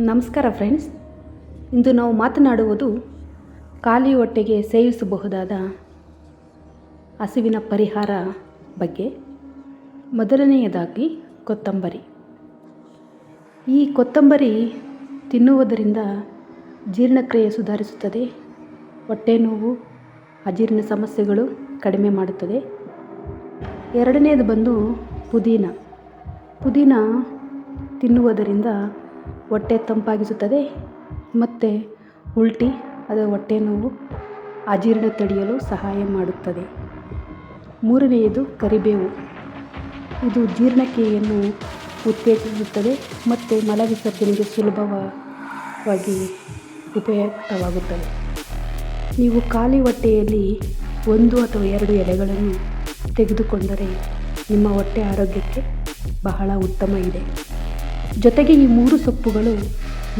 ನಮಸ್ಕಾರ ಫ್ರೆಂಡ್ಸ್ ಇಂದು ನಾವು ಮಾತನಾಡುವುದು ಖಾಲಿ ಹೊಟ್ಟೆಗೆ ಸೇವಿಸಬಹುದಾದ ಹಸಿವಿನ ಪರಿಹಾರ ಬಗ್ಗೆ. ಮೊದಲನೆಯದಾಗಿ ಕೊತ್ತಂಬರಿ. ಈ ಕೊತ್ತಂಬರಿ ತಿನ್ನುವುದರಿಂದ ಜೀರ್ಣಕ್ರಿಯೆ ಸುಧಾರಿಸುತ್ತದೆ, ಹೊಟ್ಟೆ ನೋವು, ಅಜೀರ್ಣ ಸಮಸ್ಯೆಗಳು ಕಡಿಮೆ ಮಾಡುತ್ತದೆ. ಎರಡನೆಯದು ಬಂದು ಪುದೀನ. ಪುದೀನ ತಿನ್ನುವುದರಿಂದ ಹೊಟ್ಟೆ ತಂಪಾಗಿಸುತ್ತದೆ ಮತ್ತು ಉಲ್ಟಿ ಅದು ಹೊಟ್ಟೆ ನೋವು ಅಜೀರ್ಣ ತಡೆಯಲು ಸಹಾಯ ಮಾಡುತ್ತದೆ. ಮೂರನೆಯದು ಕರಿಬೇವು. ಇದು ಜೀರ್ಣಕ್ರಿಯೆಯನ್ನು ಉತ್ತೇಜಿಸುತ್ತದೆ ಮತ್ತು ಮಲವಿಸರ್ಜನೆಗೆ ಸುಲಭವಾಗಿ ಉಪಯುಕ್ತವಾಗುತ್ತದೆ. ನೀವು ಖಾಲಿ ಹೊಟ್ಟೆಯಲ್ಲಿ ಒಂದು ಅಥವಾ ಎರಡು ಎಲೆಗಳನ್ನು ತೆಗೆದುಕೊಂಡರೆ ನಿಮ್ಮ ಹೊಟ್ಟೆ ಆರೋಗ್ಯಕ್ಕೆ ಬಹಳ ಉತ್ತಮ ಇದೆ. ಜೊತೆಗೆ ಈ ಮೂರು ಸೊಪ್ಪುಗಳು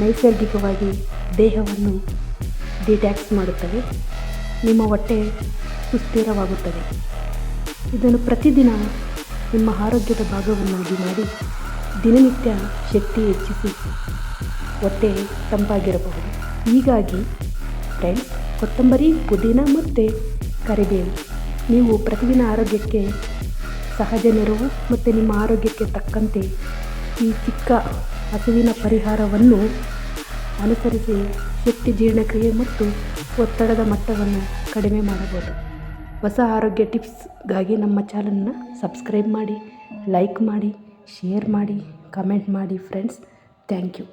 ನೈಸರ್ಗಿಕವಾಗಿ ದೇಹವನ್ನು ಡಿಟ್ಯಾಕ್ಸ್ ಮಾಡುತ್ತವೆ. ನಿಮ್ಮ ಹೊಟ್ಟೆ ಸುಸ್ಥಿರವಾಗುತ್ತದೆ. ಇದನ್ನು ಪ್ರತಿದಿನ ನಿಮ್ಮ ಆರೋಗ್ಯದ ಭಾಗವನ್ನಾಗಿ ಮಾಡಿ ದಿನನಿತ್ಯ ಶಕ್ತಿ ಹೆಚ್ಚಿಸಿ ಹೊಟ್ಟೆ ತಂಪಾಗಿರಬಹುದು. ಹೀಗಾಗಿ ಫ್ರೆಂಡ್ಸ್ ಕೊತ್ತಂಬರಿ, ಪುದೀನ ಮತ್ತು ಕರಿಬೇವು. ನೀವು ಪ್ರತಿದಿನ ಆರೋಗ್ಯಕ್ಕೆ ಸಹಜ ನೆರವು ಮತ್ತು ನಿಮ್ಮ ಆರೋಗ್ಯಕ್ಕೆ ತಕ್ಕಂತೆ ಈ ಚಿಕ್ಕ ಹಸುವಿನ ಪರಿಹಾರವನ್ನು ಅನುಸರಿಸಿ ಶಕ್ತಿ ಜೀರ್ಣಕ್ರಿಯೆ ಮತ್ತು ಒತ್ತಡದ ಮಟ್ಟವನ್ನು ಕಡಿಮೆ ಮಾಡಬಹುದು. ಹೊಸ ಆರೋಗ್ಯ ಟಿಪ್ಸ್ಗಾಗಿ ನಮ್ಮ ಚಾನಲ್ನ ಸಬ್ಸ್ಕ್ರೈಬ್ ಮಾಡಿ, ಲೈಕ್ ಮಾಡಿ, ಶೇರ್ ಮಾಡಿ, ಕಮೆಂಟ್ ಮಾಡಿ ಫ್ರೆಂಡ್ಸ್. Thank you.